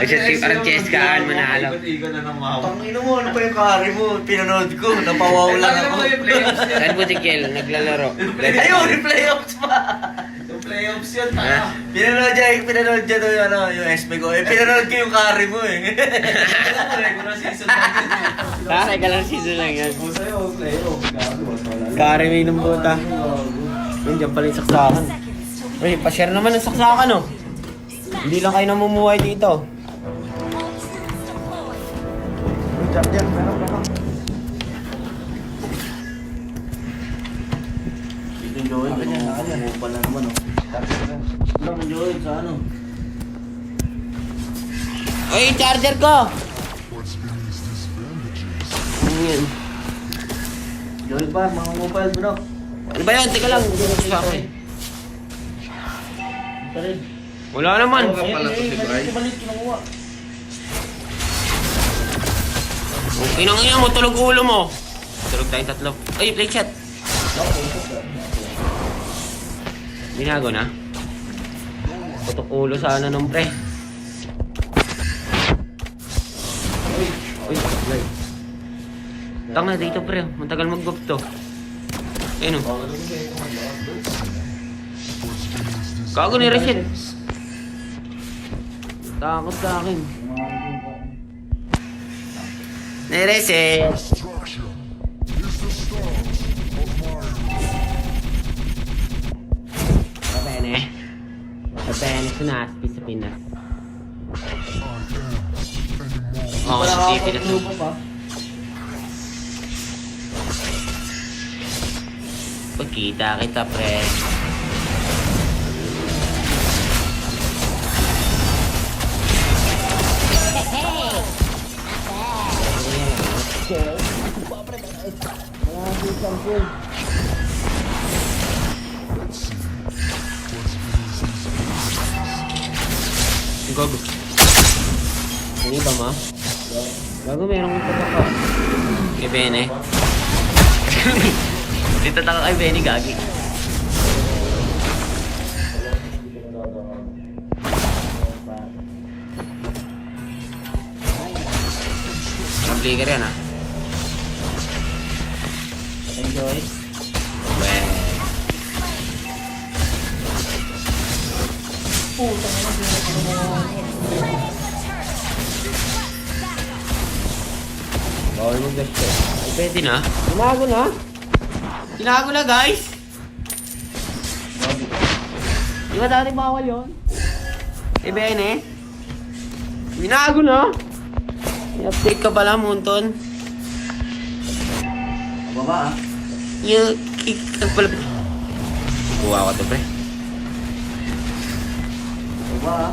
Ay, siya, parang chess ka, mo na alam. Ikot-ikot na ng. Tangina mo, ano pa yung kari mo? Pinanood ko, napawaw lang ako. yung playoffs yun. Saan po si Kel? Naglalaro. Ayun, yung playoffs pa! Yung playoffs yun, Ah. tanga. Pinanood niya, pinanood niya doon, ano, yung SB ko. Eh, pinanood ko yung kari mo eh. Regular season lang yun eh. Ka lang season lang yan. Kung sa'yo, playoff. Gago, wala. Kari may ng buta. Yun, dyan pala yung saksakan. Uy, pa-share naman ng saksakan, oh. Hindi lang kayo namumuhay dito. Jump, meron, meron. Dito yung Joel, ganyan, umuupa na naman, oh. Ano mo, Joel, sa ano? Uy, charger ko! Ano yan? Joel pa, mga mobile, bro. Ano ba yan? Teka lang. Hindi ko sa akin. Ito. Wala naman. Oo, pala to si Bry. Balik, balik, kinukuha. Okay nang ina mo, tulog ulo mo. Tulog tayong tatlo. Ay, play chat. Binago na. Putok ulo sana nung pre. Uy, uy. Tanga dito pre, matagal mag to. Ayun o. Kago ni Reset. Takot sa akin. Ni-reset. Va bene. Va bene, sunaspi sa Pinas. Oo, Wala sa ka TV na to. Ako pa. Pagkita kita, pre. Gago. Hindi ba, ma? Gago, meron kong tataka. Kay Bene. Dito taka kay Benny Gagi. Ang-flicker yan ah. Enjoy. Well. Bawal mo gusto. Ay, pwede na. Tinago na. Tinago na, guys. Di ba dati bawal yun? Eh, Bene. Binago na. I-update ka pala, Munton. Baba ah. Yung kick ka pala. Kuha ko to, pre. Baba ah.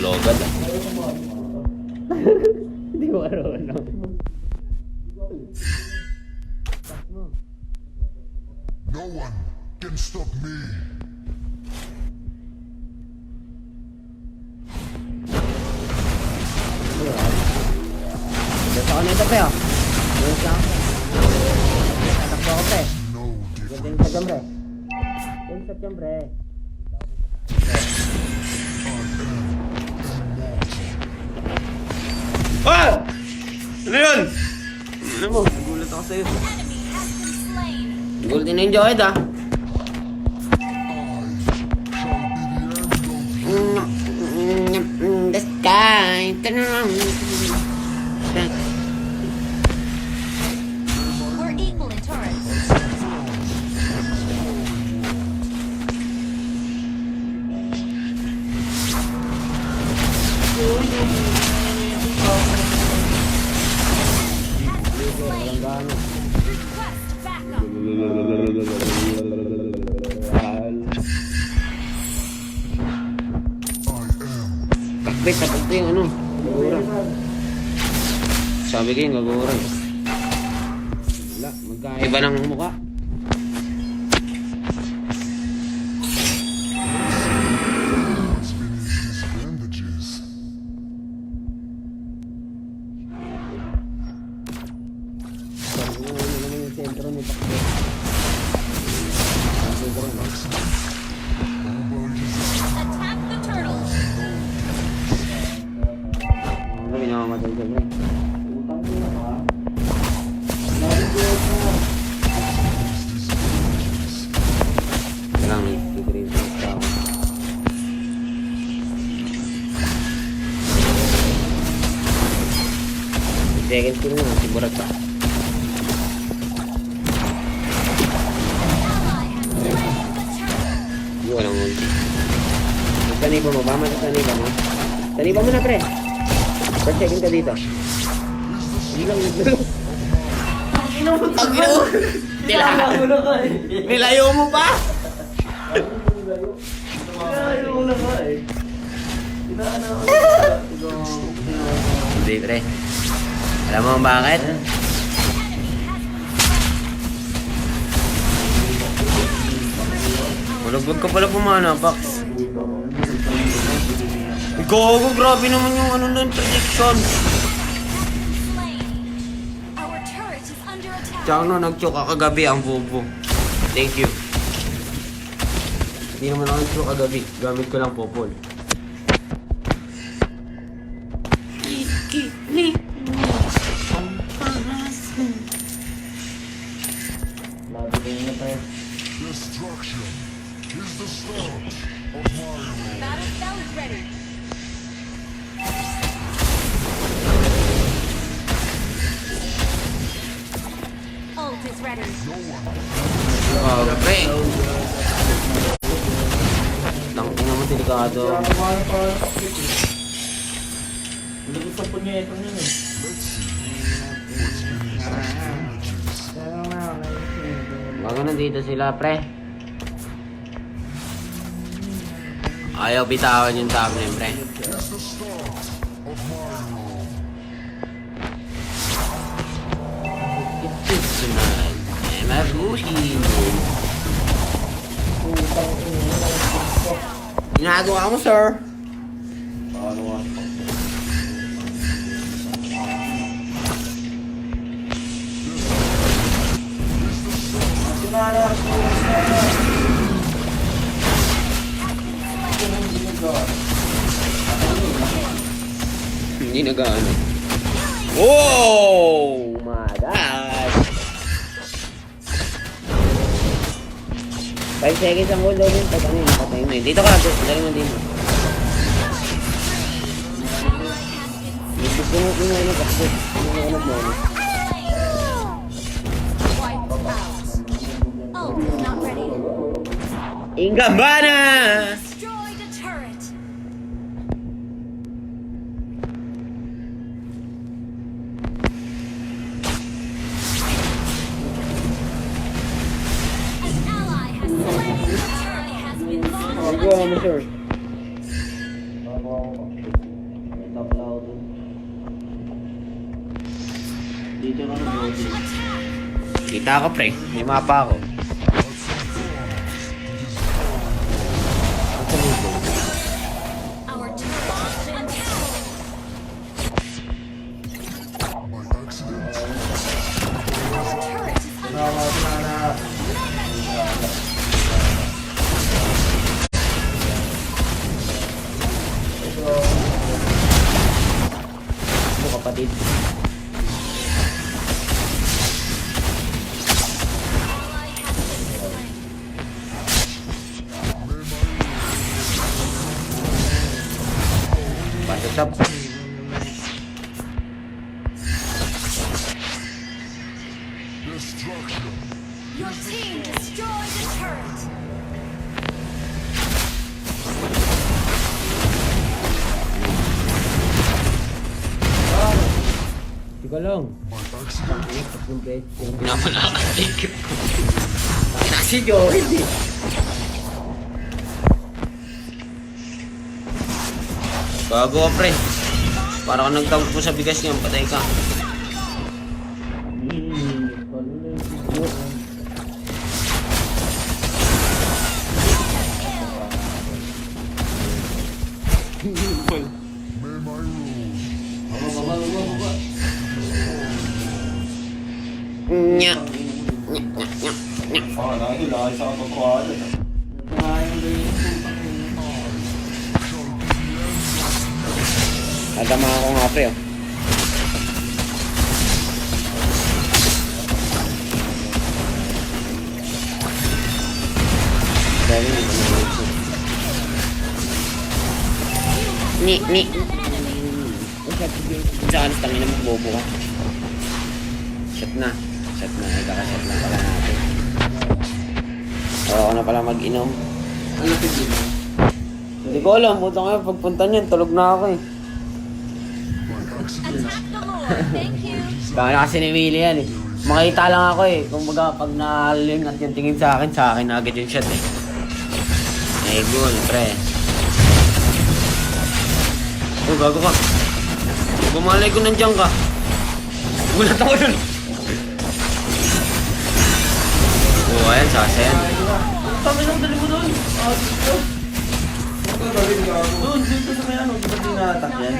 Logad ah. Hindi ko marunong. No one can stop me. Dito ako nito, pre, sa jam, pre. Ah! Ano yun? Ano mo? Nagulat ako sa'yo. Gulat din na yung Joed, ah. The sky. Takbit, tapos ito yung ano. Gagura. Sabi ko yung gagura. eh. Wala, magkaiba ng mukha. Seconds ko na, sigurat pa. Hindi ko lang ulti. Magsanay mo mo ba? Magsanay ba mo? Sanay ba mo na pre? Per second ka dito. Hindi lang yun. Ang ino mo. Ka eh. Nilayo mo pa? Ayaw na nga eh. Hindi pre. Alam mo bakit? Malagbag ka pala pumana, Pax. Gogo, grabe naman yung ano ng prediction. Slain. Our turret is under attack. Tsaka no, nag-choke ka kagabi ang bobo. Thank you. Hindi naman ako nag-choke kagabi. Gamit ko lang popol. Lugod sa punyetong yun eh. Bago nandito sila, pre. Ayaw bitawan yung name, pre. It is tonight. I'm a buhin. Ginagawa mo, sir. Paano nga? Hindi nag-ano. Oh my God! 5 seconds ang doon yun. Pag ano yun, patay mo yun. Dito ka, dali mo din. Gusto mo yung ano, kasi ano ano mo. Ingambana! Destroy the turret. An ally has slain. The turret has been launched. Magawa mo, sir. Dito ka na Launch attack. Kita ko, pre. May mapa ako. Your team destroyed the turret. Sige lang. by accident. Pinamalakatig. Nasi Joel eh. Bago pre. Para ka nagtawag po sa bigas niyan, patay ka. Nya. Katotohanan. Sayang ba yun? Nadama ako nga pre oh. Ni, ni. Saan tangin na magbobo ka? Shot na. Shot na. Ay, kakashot na pala natin. Oo, ako na pala mag-inom. Lapit din. Hindi ko alam, puto nga, pagpunta niyan, tulog na ako eh. Na kasi ni Willie yan eh. Makita lang ako eh. Kung baga, pag nakaling at yung tingin sa akin, sa akin na agad yung shot eh. Eh, goal, pre. Oh, gago ka. Bumalay ko nandiyan ka. Gulat ako dun. Sasa yan. Kami lang dali mo doon. Ah, dito. Doon, dito sa may ano, di ba tinatak yan?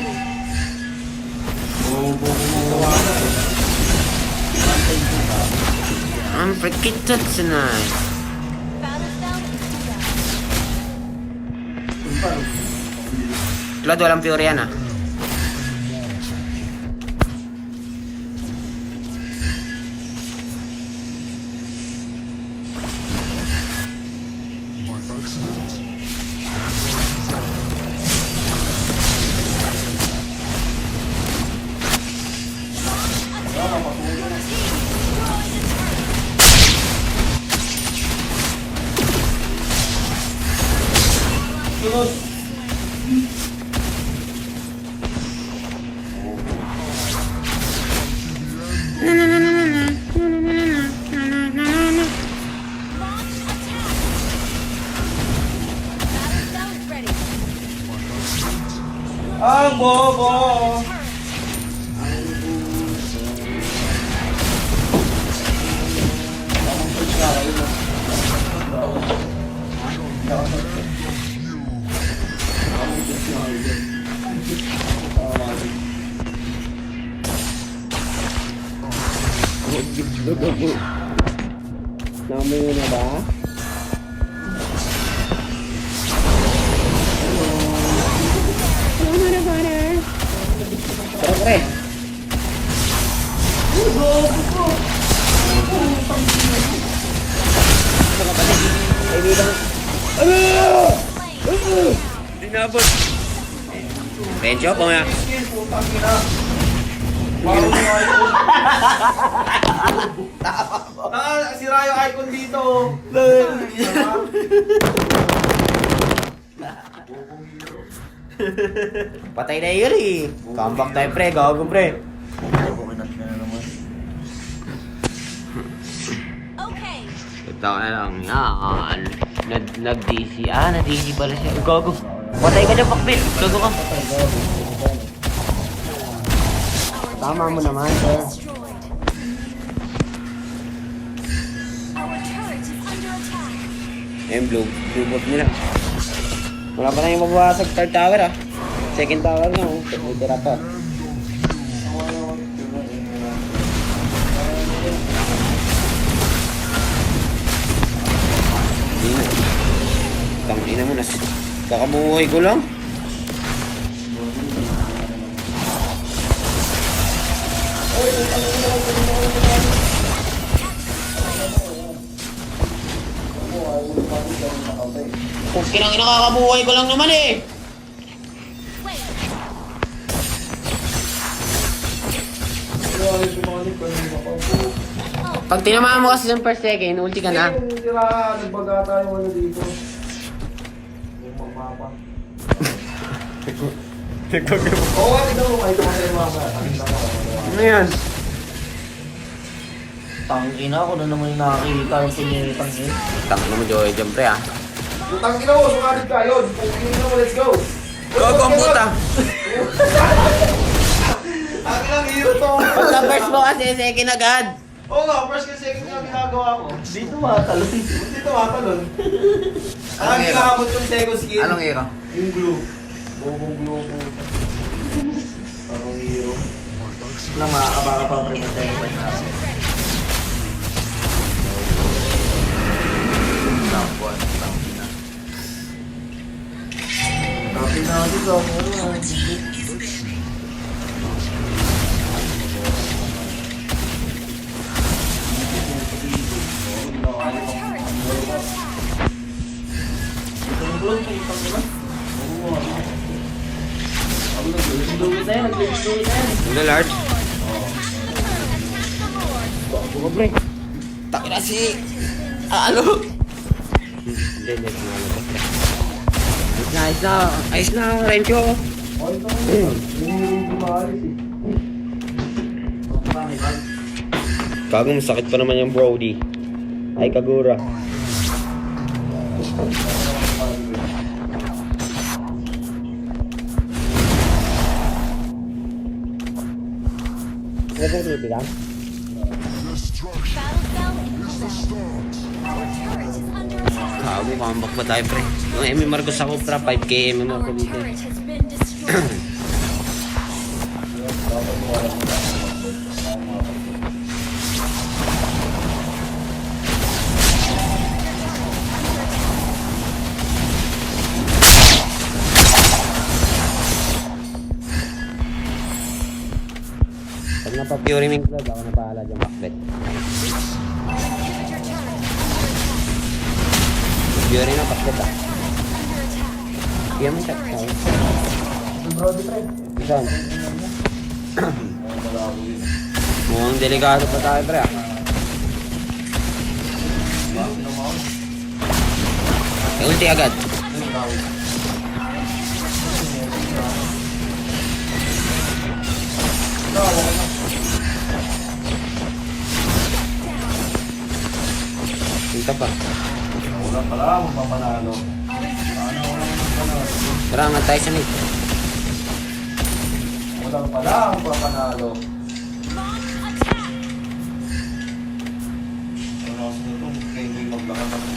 Oo, buko mo. I'm freaking tonight. Claude, walang Fury yan ah. Ah, sira yung icon dito. Patay na yun eh. Comeback tayo pre, gago pre. Okay. Ito na lang yan. Nag, nag-DC. Ah, nag-DC pala siya. Gago. Patay ka dyan, Pakbit. Gago ka. Tama mo naman, sir. Ayun, blue, blue bot nila. Wala pa na yung mababasag third tower ah. Second tower nga oh. May tira pa. Na. Tangina mo na. Kakabuhay ko lang. Kung kinang nakakabuhay ko lang naman eh. Pag tinamaan mo kasi yung per second, ulti ka na. Sira, nagbaga tayo ano dito. Yung pagmapa. Oo, nga, tignan mo, kahit ako sa'yo mo. Ano yan? Tangina ako na naman yung nakakita yung pinitang yun. Tang mo Joey dyan pre ah. Putang ina mo, sumalit ka yun. Putang mo, let's go. Gago ang puta. Ang ilang hero to. Pagka first mo kasi second agad. Oo nga, first kasi second nga ginagawa ko. Dito matalon. Dito matalon. Ang ginamot yung second skill. Anong era? Yung glue. Bobong glue po. Parang hero. Na makakabaka pa pre matay pa na. Tapos, tapos na. Copy na ako dito. Ano, Our turret is under attack. Itong glue, putang ina. Oo nga. Ako nag-glue tayo, nag-glue tayo. Ano Lord? Attack the Lord. Ako, pre. Takina si... Ano? Hmm, Hindi, hindi. Ayos na, ayos na. Rencho. Okay, ba? Kagong sakit pa naman yung Brody. Ay, Kagura. Pwede dito ka? Destruction Kago, comeback pa tayo, pre. Yung MMR ko sa Cupra, 5k MMR ko Our dito. Pag napapure yung club, ako na bahala dyan, Macbeth. Pure na, Macbeth ah. Hindi naman siya. Brody pre. Saan? Mukhang delikado pa tayo, pre ah. Eh, ulti agad. Punta pa. Wala pala, magpapanalo. Tara, nga tayo sa nit. Wala pala, magpapanalo. Launch attack. Ano kasi nito, kayo may maglakad ako.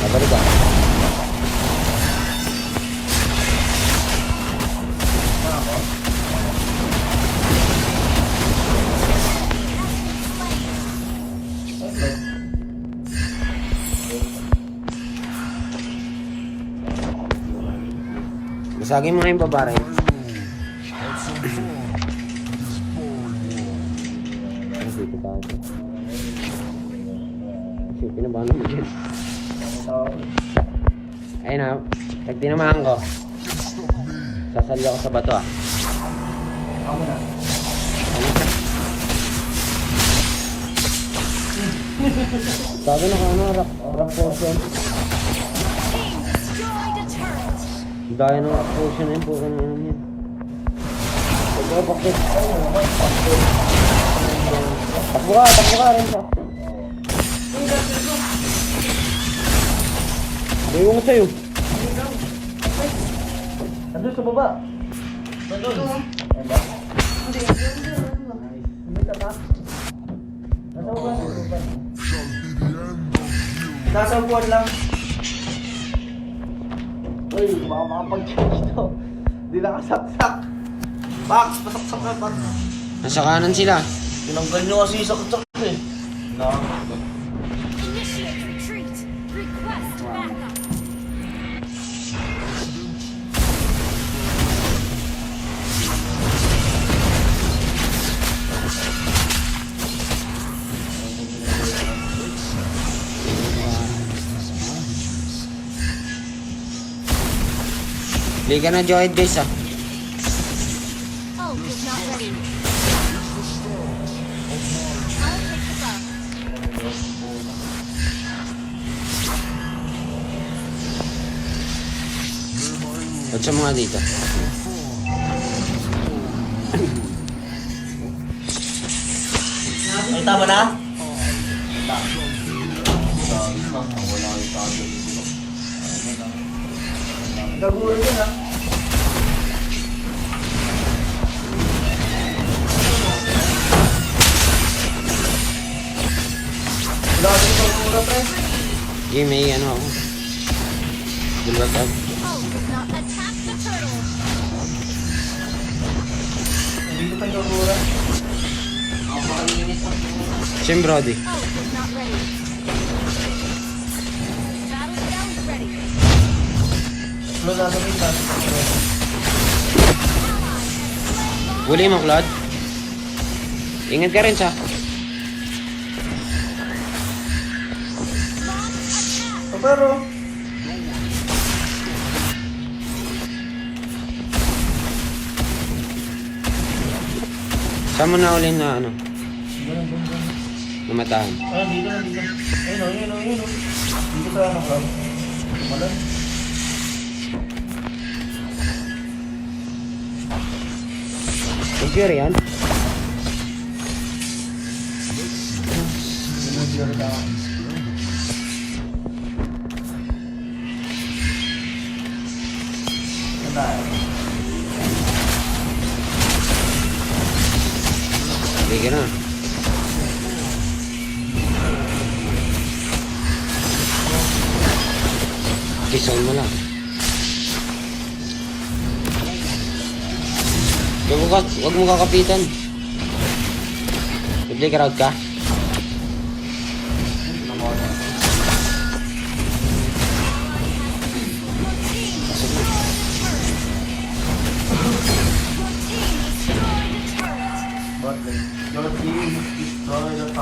Babalik ba? Basagin mo nga yung baba rin. Dito tayo? Kasi pinabahan mo dyan. Ayun na, pag tinamaan ko, sasali ako sa bato ah. Ako na. Ano ka? Sabi na ka ano, rock, rock. Daya ng potion na yun, bukan na yun yan. Ito, bakit? Takbo ka, takbo ka rin sa. Bayo ko sa'yo. Nandun sa baba. Nandun. Ayun ba? Nandun ka. Nasa you. Nasa upuan lang. Uy, baka makapag-change to. Hindi nakasaksak. Box, pasaksak na, Box. Nasa kanan sila. Tinanggal nyo kasi yung saksak Liga na Joed guys ah. Ba't sa mga dito? Ay, tama na? Gaguro yun ha. Yung gaguro, pre. Game may ano ako. The turtle. Hindi ko pa Brody. Huli mo, Claude. Ingat ka rin sa. Pero... Saan mo na uli na ano? Ganun, ganun, ganun. Namatahan? Ah, ayun, oh, oh, oh. dito na, dito. Ayun o, ayun o, ayun o. Dito sa ano, crab. Tumalan. Nagyari yan? Nagyari ka. Tayo? Sige na. Kison mo lang. Huwag mo, ka- huwag mo kakapitan. Crowd ka? Lane. Your team destroy the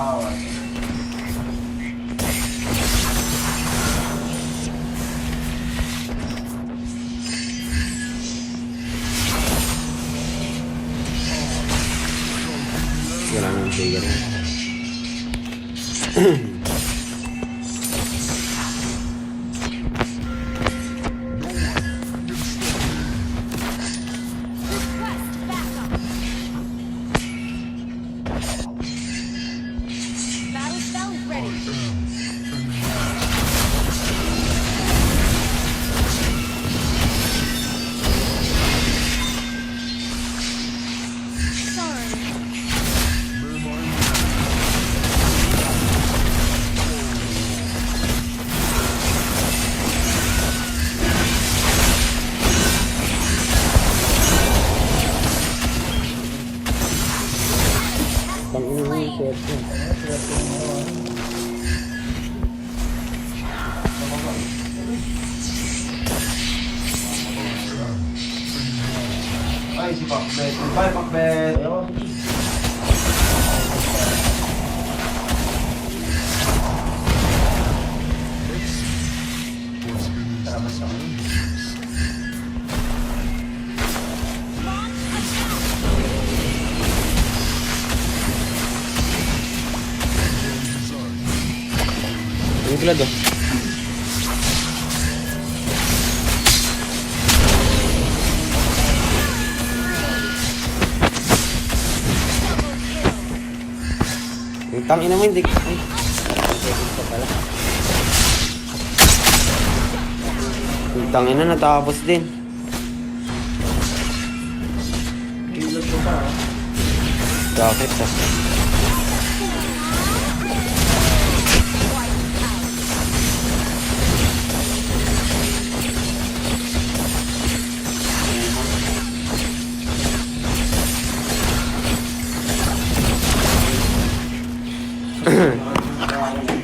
Ay, si Pakbet. Bye, Pakbet. Salamat sa Yung tangina mo hindi. Ay. Ito pala. Yung tangina natapos din. Ilog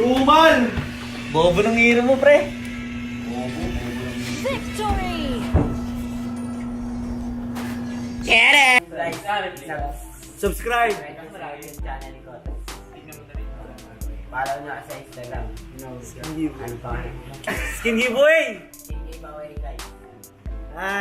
ko pa, ah. Bakit ah? Tumal! Bobo ng hero mo, pre. Victory! Subscribe! Follow nyo sa Instagram. No, Skinny ano pa? Skinny boy!